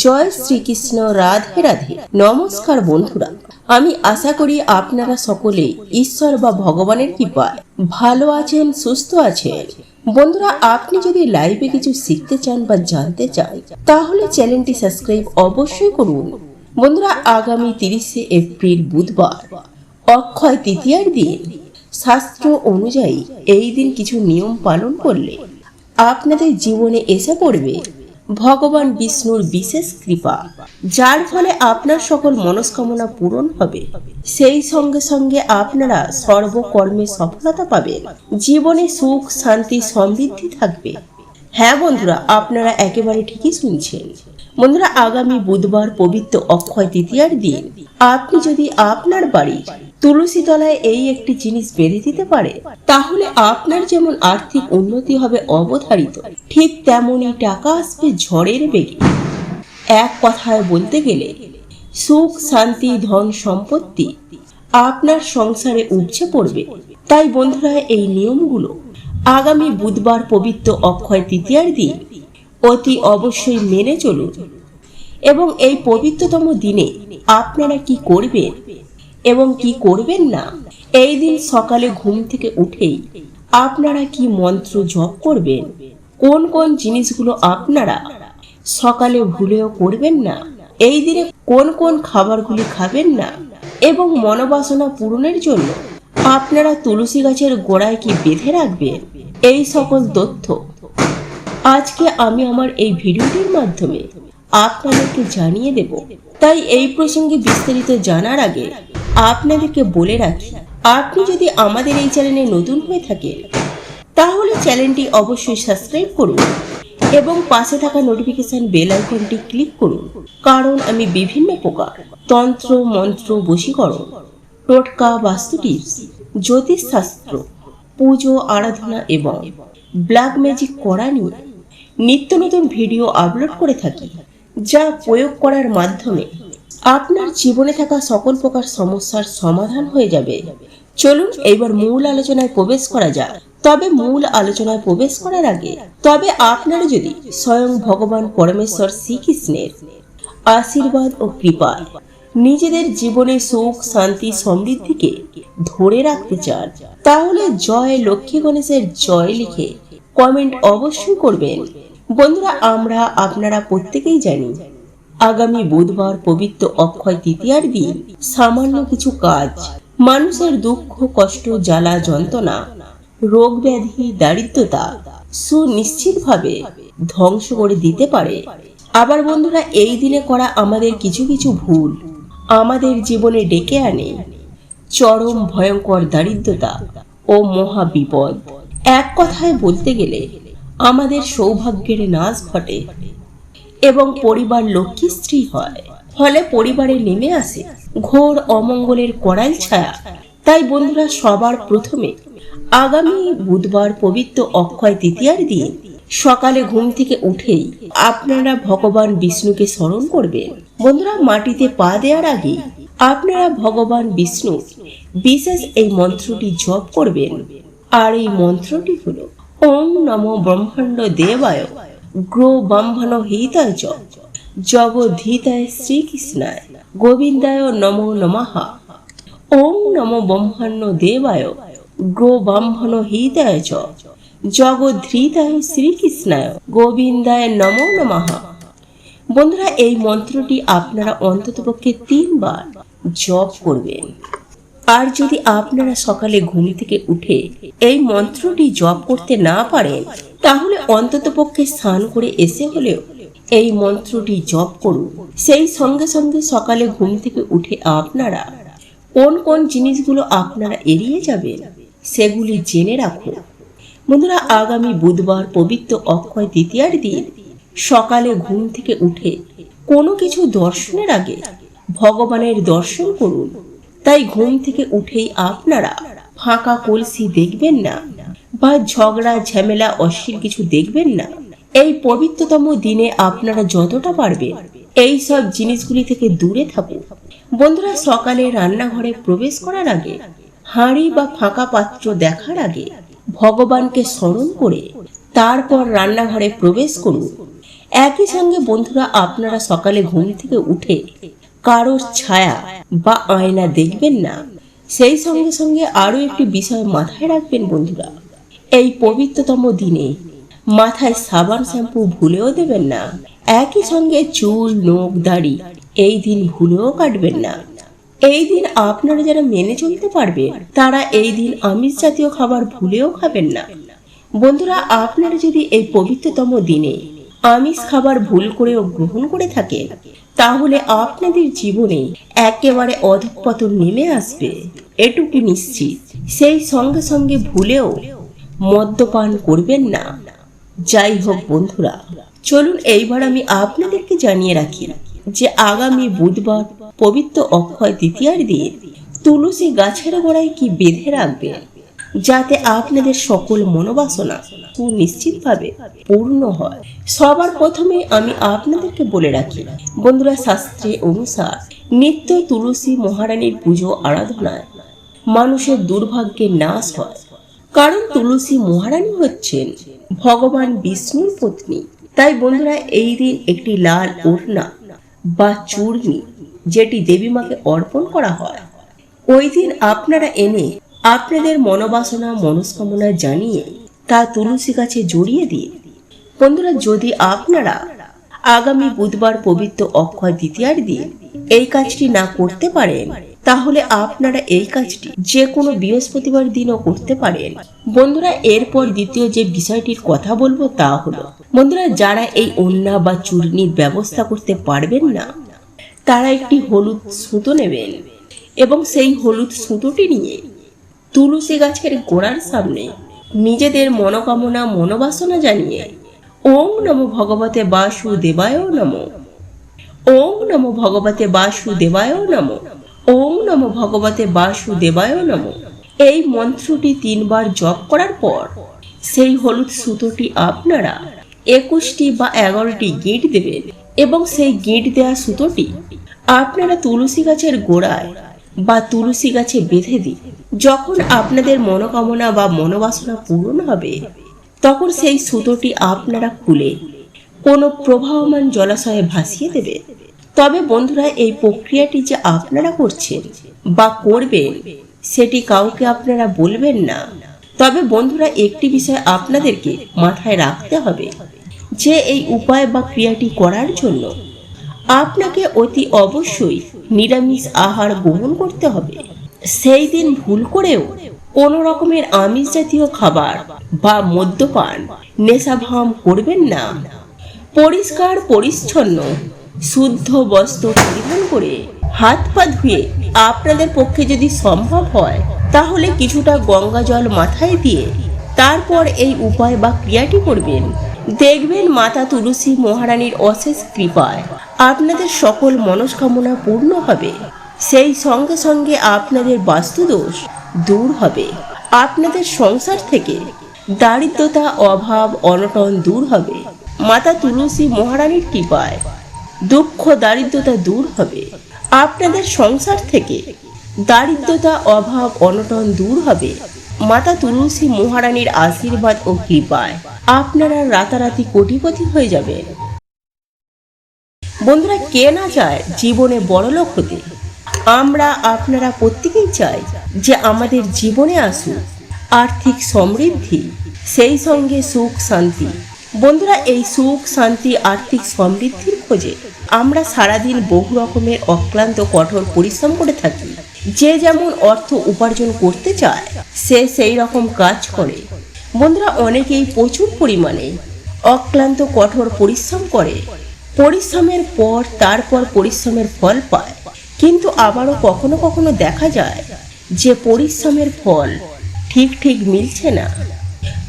জয় শ্রীকৃষ্ণ, রাধে রাধে। নমস্কার বন্ধুরা, আমি আশা করি আপনারা সকলে ঈশ্বর বা ভগবানের কৃপায় ভালো আছেন, সুস্থ আছেন। বন্ধুরা, আপনি যদি লাইভে কিছু শিখতে চান বা জানতে চান, তাহলে চ্যানেলটি সাবস্ক্রাইব অবশ্যই করুন। বন্ধুরা, আগামী তিরিশে এপ্রিল বুধবার, অক্ষয় তৃতীয়ার দিন। শাস্ত্র অনুযায়ী এই দিন কিছু নিয়ম পালন করলে আপনাদের জীবনে এসে পড়বে ভগবান বিষ্ণুর বিশেষ কৃপা, যার ফলে আপনার সকল মনস্কামনা পূরণ হবে। সেই সঙ্গে সঙ্গে আপনারা সর্বকর্মে সফলতা পাবেন। জীবনে সুখ, শান্তি, সমৃদ্ধি থাকবে। হ্যাঁ বন্ধুরা, আপনারা একেবারে ঠিকই শুনছেন। বন্ধুরা, আগামী বুধবার পবিত্র অক্ষয় তৃতীয়ার দিন, আপনি যদি আপনার বাড়ির তুলসী তলায় এই একটি জিনিস বেঁধে দিতে পারে, তাহলে আপনার যেমন আর্থিক উন্নতি হবে অবধারিত, ঠিক তেমনই টাকা আসবে ঝড়ের বেগে। এক কথায় বলতে গেলে, সুখ, শান্তি, ধন, সম্পত্তি আপনার সংসারে উপচে পড়বে। তাই বন্ধুরা, এই নিয়মগুলো আগামী বুধবার পবিত্র অক্ষয় তৃতীয়ার দিন অতি অবশ্যই মেনে চলুন। এবং এই পবিত্রতম দিনে আপনারা কি করবেন এবং কি করবেন না, এই দিন সকালে ঘুম থেকে উঠেই আপনারা কি মন্ত্র জপ করবেন, কোন কোন জিনিসগুলো আপনারা সকালে ভুলেও করবেন না, এই দিনে কোন কোন খাবারগুলি খাবেন না, এবং মনোবাসনা পূরণের জন্য আপনারা তুলসী গাছের গোড়ায় কি বেঁধে রাখবেন এই সকল তথ্য আজকে আমি আমার এই ভিডিওটির মাধ্যমে আপনাদেরকে জানিয়ে দেব। তাই এই প্রসঙ্গে বিস্তারিত জানার আগে আপনাদেরকে বলে রাখি, আপনি যদি আমাদের এই চ্যানেলে নতুন হয়ে থাকেন, তাহলে চ্যানেলটি অবশ্যই সাবস্ক্রাইব করুন এবং পাশে থাকা নোটিফিকেশন বেল আইকনটি ক্লিক করুন। কারণ আমি বিভিন্ন প্রকার তন্ত্র, মন্ত্র, বশীকরণ টোটকা বাস্তু টিপস জ্যোতিষশাস্ত্র, পুজো, আরাধনা এবং ব্ল্যাক ম্যাজিক করা নিয়ে নিত্য নতুন ভিডিও আপলোড করে থাকি, যা প্রয়োগ করার মাধ্যমে আপনার জীবনে থাকা সকল প্রকার সমস্যার সমাধান হয়ে যাবে। চলুন এবার মূল আলোচনায় প্রবেশ করা যাক। তবে মূল আলোচনায় প্রবেশ করার আগে, তবে আপনারা যদি স্বয়ং ভগবান পরমেশ্বর শ্রীকৃষ্ণের আশীর্বাদ ও কৃপায় নিজেদের জীবনে সুখ, শান্তি, সমৃদ্ধিকে ধরে রাখতে চান। তাহলে জয় লক্ষ্মী গণেশের জয় লিখে কমেন্ট অবশ্যই করবেন। বন্ধুরা, আমরা, আপনারা প্রত্যেকেই জানি, আগামী বুধবার পবিত্র অক্ষয় তৃতীয়ার দিন সামান্য কিছু কাজ, মানুষের দুঃখ, কষ্ট, জ্বালা, যন্ত্রণা, রোগ ব্যাধি, দারিদ্রতা সুনিশ্চিতভাবে ধ্বংস করে দিতে পারে। আবার বন্ধুরা, এই দিনে করা আমাদের কিছু কিছু ভুল আমাদের জীবনে ডেকে আনে। চরম ভয়ঙ্কর দারিদ্রতা ও মহা বিপদ এক কথায় বলতে গেলে, আমাদের সৌভাগ্যের নাশ ঘটে এবং পরিবার লক্ষ্মী স্ত্রী হয়। ফলে পরিবারে নেমে আসে ঘোর অমঙ্গলের কড়াই ছায়া। তাই বন্ধুরা, সবার প্রথমে আগামী বুধবার পবিত্র অক্ষয় তৃতীয়ার দিন সকালে ঘুম থেকে উঠেই আপনারা ভগবান বিষ্ণুকে স্মরণ করবেন। বন্ধুরা, মাটিতে পা দেওয়ার আগে আপনারা ভগবান বিষ্ণু বিশেষ এই মন্ত্রটি জপ করবেন। আর এই মন্ত্রটি হলো, ওম নমো ব্রহ্মাণ্ড দেবায় গ্রো ব্রহ্মণ হিতায় চ। জগধীতায় শ্রীকৃষ্ণায় গোবিন্দায় নমো নমঃ। ওম নমো ব্রহ্মাণ্ড দেবায় গ্রো ব্রহ্মণ হিতায় জগধৃতায় শ্রীকৃষ্ণায়। গোবিন্দায় নমো নমঃ। বন্ধুরা, এই মন্ত্রটি আপনারা অন্ততপক্ষে তিনবার জপ করবেন। আর যদি আপনারা সকালে ঘুম থেকে উঠে এই মন্ত্রটি জপ করতে না পারেন, তাহলে অন্ততপক্ষে স্নান করে এসে হলেও এই মন্ত্রটি জপ করুন। সেই সঙ্গে সঙ্গে সকালে ঘুম থেকে উঠে আপনারা কোন কোন জিনিসগুলো আপনারা এড়িয়ে যাবেন, সেগুলি জেনে রাখুন। বন্ধুরা, আগামী বুধবার পবিত্র অক্ষয় তৃতীয়ার দিন সকালে ঘুম থেকে উঠে কোনো কিছু দর্শনের আগে ভগবানের দর্শন করুন। তাই ঘুম থেকে উঠেই আপনারা ফাঁকা কলসি দেখবেন না বা ঝগড়া, ঝামেলা, অশ্লীল কিছু দেখবেন না। এই পবিত্রতম দিনে আপনারা যতটা পারবেন এই সব জিনিসগুলি থেকে দূরে থাকুন। বন্ধুরা, সকালে রান্নাঘরে প্রবেশ করার আগে হাঁড়ি বা ফাঁকা পাত্র দেখার আগে ভগবানকে স্মরণ করে তারপর রান্নাঘরে প্রবেশ করুন। একই সঙ্গে বন্ধুরা, আপনারা সকালে ঘুম থেকে উঠে কারোর ছায়া বা আয়না দেখবেন না। সেই সঙ্গে সঙ্গে আরও একটি বিষয় মাথায় রাখবেন বন্ধুরা। এই পবিত্রতম দিনে মাথায় সাবান শ্যাম্পু ভুলেও দেবেন না। একই সঙ্গে চুল, নখ, দাড়ি এই দিন ভুলেও কাটবেন না। এই দিন আপনারা যারা মেনে চলতে পারবে, তারা এই দিন আমিষ জাতীয় খাবার ভুলেও খাবেন না। বন্ধুরা, আপনারা যদি এই পবিত্রতম দিনে আমিষ খাবার ভুল করেও গ্রহণ করে থাকেন, তাহলে আপনাদের জীবনে একেবারে অধঃপতন নেমে আসবে। এটুকু নিশ্চিত, সেই সঙ্গে সঙ্গে ভুলেও মদ্যপান করবেন না। যাই হোক বন্ধুরা, চলুন এইবার আমি আপনাদেরকে জানিয়ে রাখি যে আগামী বুধবার পবিত্র অক্ষয় তৃতীয়ার দিন তুলসী গাছের গোড়ায় কি বেঁধে রাখবে? যাতে আপনাদের সকল মনোবাসনা সুনিশ্চিতভাবে পূর্ণ হয়। সবার প্রথমে আমি আপনাদেরকে বলে রাখি, বন্ধুরা, শাস্ত্রে অনুসার নিত্য তুলসী মহারানীর পুজো আরাধনায় মানুষের দুর্ভাগ্যের নাশ হয়। কারণ তুলসী মহারানী হচ্ছেন ভগবান বিষ্ণুর পত্নী। তাই বন্ধুরা, এই দিন একটি লাল ওড়না বা চূর্ণি যেটি দেবী মাকে অর্পণ করা হয়। ওই দিন আপনারা এনে আপনাদের মনোবাসনা, মনস্কামনা জানিয়ে তা তুলসী গাছে জড়িয়ে দিন বন্ধুরা, যদি আপনারা আগামী বুধবার পবিত্র অক্ষয় দ্বিতীয়ার দিন এই কাজটি না করতে পারেন, তাহলে আপনারা এই কাজটি যে কোনো বৃহস্পতিবার দিনও করতে পারেন। বন্ধুরা, এরপর দ্বিতীয় যে বিষয়টির কথা বলব তা হলো, বন্ধুরা, যারা এই অন্যা বা চূর্ণির ব্যবস্থা করতে পারবেন না তারা একটি হলুদ সুতো নেবেন এবং সেই হলুদ সুতোটি নিয়ে তুলসী গাছের গোড়ার সামনে নিজেদের মনোকামনা, মনোবাসনা জানিয়ে ওম নম ভগবতে বাসুদেবায় নম। ওম নম ভগবতে বাসুদেবায় নম। ওম নম ভগবতে বাসুদেবায় নম। এই মন্ত্রটি তিনবার জপ করার পর সেই হলুদ সুতোটি আপনারা একুশটি বা এগারোটি গিঁট দেবেন। এবং সেই গিঁট দেওয়া সুতোটি আপনারা তুলসী গাছের গোড়ায় বা তুলসী গাছে বেঁধে দিন। যখন আপনাদের মনোকামনা বা মনোবাসনা পূরণ হবে, তখন সেই সুতোটি আপনারা খুলে কোনো প্রবাহমান জলাশয়ে ভাসিয়ে দেবে। তবে বন্ধুরা, এই প্রক্রিয়াটি যে আপনারা করছেন বা করবেন, সেটি কাউকে আপনারা বলবেন না। তবে বন্ধুরা, একটি বিষয় আপনাদেরকে মাথায় রাখতে হবে। যে এই উপায় বা ক্রিয়াটি করার জন্য আপনাকে অতি অবশ্যই নিরামিষ আহার গ্রহণ করতে হবে। সেই দিন ভুল করেও কোনো রকমের আমিষ জাতীয় খাবার বা মদ্যপান নেশাভাম করবেন না। পরিষ্কার, পরিচ্ছন্ন, শুদ্ধ বস্ত্র পরিধান করে হাত পা ধুয়ে আপনাদের পক্ষে যদি সম্ভব হয়, তাহলে কিছুটা গঙ্গা জল মাথায় দিয়ে তারপর এই উপায় বা ক্রিয়াটি করবেন। দেখবেন মাতা তুলসী মহারানীর অশেষ কৃপায়। আপনাদের সকল মনস্কামনা পূর্ণ হবে। সেই সঙ্গে সঙ্গে আপনাদের বাস্তুদোষ দূর হবে। আপনাদের সংসার থেকে দারিদ্রতা, অভাব, অনটন দূর হবে। মাতা তুলসী মহারানীর কৃপায় দুঃখ, দারিদ্রতা দূর হবে। আপনাদের সংসার থেকে দারিদ্রতা, অভাব, অনটন দূর হবে। মাতা তুলসী মহারানীর আশীর্বাদ ও কৃপায় আপনারা রাতারাতি কোটিপতি হয়ে যাবেন বন্ধুরা, কে না চায় জীবনে বড়লোক হতে? আমরা, আপনারা প্রত্যেকেই চাই যে আমাদের জীবনে আসুক আর্থিক সমৃদ্ধি, সেই সঙ্গে সুখ শান্তি। বন্ধুরা, এই সুখ, শান্তি, আর্থিক সমৃদ্ধির খোঁজে আমরা সারাদিন বহু রকমের অক্লান্ত, কঠোর পরিশ্রম করে থাকি। যে যেমন অর্থ উপার্জন করতে চায়, সে সেই রকম কাজ করে। বন্ধুরা অনেকেই প্রচুর পরিমাণে অক্লান্ত কঠোর পরিশ্রম করে। পরিশ্রমের পর, তারপর পরিশ্রমের ফল পায়। কিন্তু আবারও কখনো কখনো দেখা যায় যে পরিশ্রমের ফল ঠিক ঠিক মিলছে না।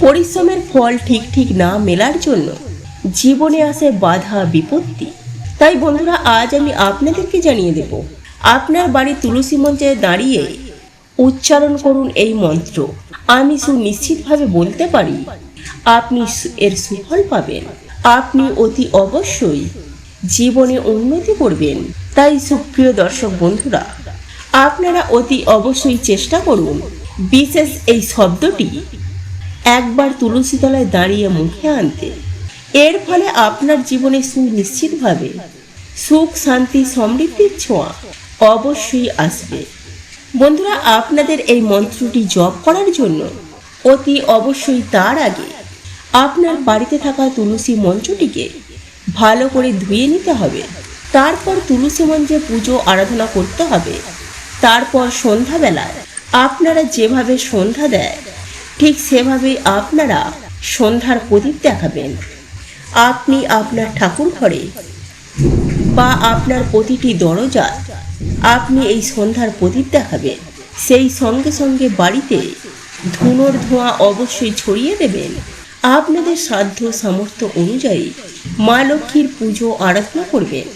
পরিশ্রমের ফল ঠিক ঠিক না মেলার জন্য জীবনে আসে বাধা, বিপত্তি। তাই বন্ধুরা, আজ আমি আপনাদেরকে জানিয়ে দেব, আপনার বাড়ি তুলসী মঞ্চে দাঁড়িয়ে উচ্চারণ করুন এই মন্ত্র। আমি সুনিশ্চিতভাবে বলতে পারি, আপনি এর সুফল পাবেন। আপনি অতি অবশ্যই জীবনে উন্নতি করবেন। তাই সুপ্রিয় দর্শক বন্ধুরা, আপনারা অতি অবশ্যই চেষ্টা করুন বিশেষ এই শব্দটি একবার তুলসী তলায় দাঁড়িয়ে মুখে আনতে। এর ফলে আপনার জীবনে সুনিশ্চিতভাবে সুখ, শান্তি, সমৃদ্ধির ছোঁয়া অবশ্যই আসবে। বন্ধুরা, আপনাদের এই মন্ত্রটি জপ করার জন্য অতি অবশ্যই তার আগে আপনার বাড়িতে থাকা তুলসী মঞ্চটিকে ভালো করে ধুয়ে নিতে হবে। তারপর তুলসী মঞ্চে পুজো, আরাধনা করতে হবে। তারপর সন্ধ্যাবেলায় আপনারা যেভাবে সন্ধ্যা দেয়, ঠিক সেভাবেই আপনারা সন্ধ্যার প্রদীপ দেখাবেন। আপনি আপনার ঠাকুর ঘরে বা আপনার প্রতিটি দরজা আপনি এই সন্ধ্যার প্রদীপ দেখাবেন সেই সঙ্গে সঙ্গে বাড়িতে ধুনোর ধোঁয়া অবশ্যই ছড়িয়ে দেবেন। আপনাদের সাধ্য সামর্থ্য অনুযায়ী মা লক্ষ্মীর পুজো আরাধনা করবেন।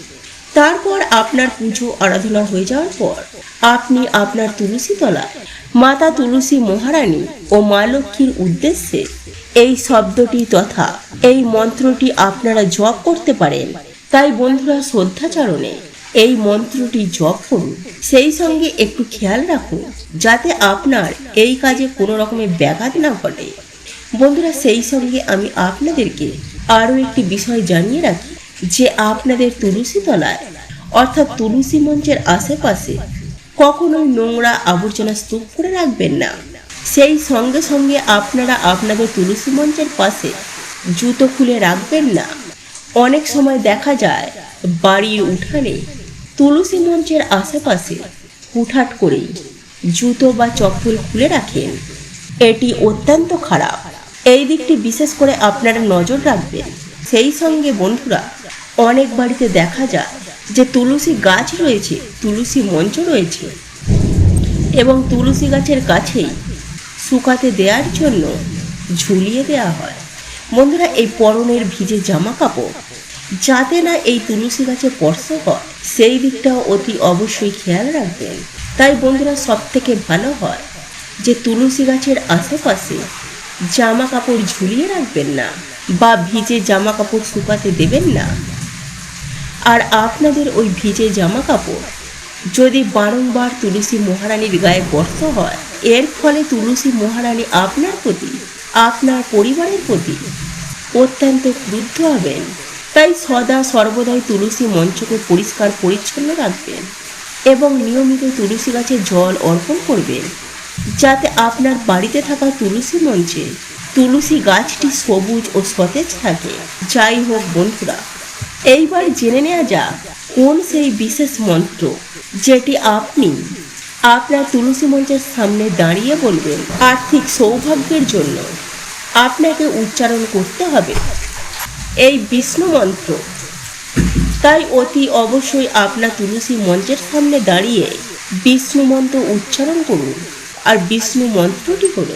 তারপর আপনার পুজো আরাধনা হয়ে যাওয়ার পর আপনি আপনার তুলসী তলা মাতা তুলসী মহারানী ও মা লক্ষ্মীর উদ্দেশ্যে এই শব্দটি তথা এই মন্ত্রটি আপনারা জপ করতে পারেন। তাই বন্ধুরা, শ্রদ্ধাচরণে এই মন্ত্রটি জপ করুন। সেই সঙ্গে একটু খেয়াল রাখুন, যাতে আপনার এই কাজে কোনো রকমের ব্যাঘাত না ঘটে। বন্ধুরা, সেই সঙ্গে আমি আপনাদেরকে আরও একটি বিষয় জানিয়ে রাখি, যে আপনাদের তুলসী তলায়, অর্থাৎ তুলসী মঞ্চের আশেপাশে কখনোই নোংরা আবর্জনা স্তূপ করে রাখবেন না। সেই সঙ্গে সঙ্গে আপনারা আপনাদের তুলসী মঞ্চের পাশে জুতো খুলে রাখবেন না। অনেক সময় দেখা যায়, বাড়ির উঠানে তুলসী মঞ্চের আশেপাশে হুটহাট করেই জুতো বা চপ্পল খুলে রাখেন। এটি অত্যন্ত খারাপ। এই দিকটি বিশেষ করে আপনারা নজর রাখবেন। সেই সঙ্গে বন্ধুরা, অনেক বাড়িতে দেখা যায় যে তুলসী গাছ রয়েছে, তুলসী মঞ্চ রয়েছে এবং তুলসী গাছের কাছেই শুকাতে দেওয়ার জন্য ঝুলিয়ে দেওয়া হয়। বন্ধুরা, এই পরনের ভিজে জামা কাপড় যাতে না এই তুলসী গাছে স্পর্শ হয়, সেই দিকটাও অতি অবশ্যই খেয়াল রাখবেন। তাই বন্ধুরা সব থেকে ভালো হয় যে তুলসী গাছের আশেপাশে জামা কাপড় ঝুলিয়ে রাখবেন না বা ভিজে জামা কাপড় শুকাতে দেবেন না। আর আপনাদের ওই ভিজে জামা কাপড় যদি বারংবার তুলসী মহারানীর গায়ে স্পর্শ হয়, এর ফলে তুলসী মহারানী আপনার প্রতি, আপনার পরিবারের প্রতি অত্যন্ত ক্রুদ্ধ হবেন। তাই সদা সর্বদাই তুলসী মঞ্চকে পরিষ্কার পরিচ্ছন্ন রাখবেন এবং নিয়মিত তুলসী গাছে জল অর্পণ করবেন। যাতে আপনার বাড়িতে থাকা তুলসী মঞ্চে তুলসী গাছটি সবুজ ও সতেজ থাকে। যাই হোক বন্ধুরা, এইবার জেনে নেওয়া যাক কোন সেই বিশেষ মন্ত্র যেটি আপনি আপনার তুলসী মঞ্চের সামনে দাঁড়িয়ে বলবেন আর্থিক সৌভাগ্যের জন্য। আপনাকে উচ্চারণ করতে হবে। এই বিষ্ণু মন্ত্র। তাই অতি অবশ্যই আপনার তুলসী মঞ্চের সামনে দাঁড়িয়ে বিষ্ণু মন্ত্র উচ্চারণ করুন আর বিষ্ণু মন্ত্রটি হল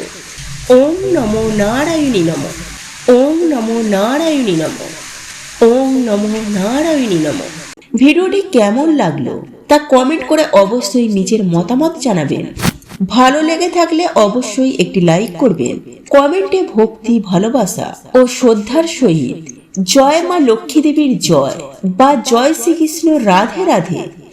ওম নমো নারায়ণী নম। ওম নমো নারায়ণী নম। ওম নমো নারায়ণী নম। ভিডিওটি কেমন লাগল তা কমেন্ট করে অবশ্যই নিজের মতামত জানাবেন। ভালো লেগে থাকলে অবশ্যই একটি লাইক করবেন। কমেন্টে ভক্তি, ভালোবাসা ও শ্রদ্ধার সহিত জয় মা লক্ষ্মী দেবীর জয় বা জয় শ্রীকৃষ্ণ রাধে রাধে।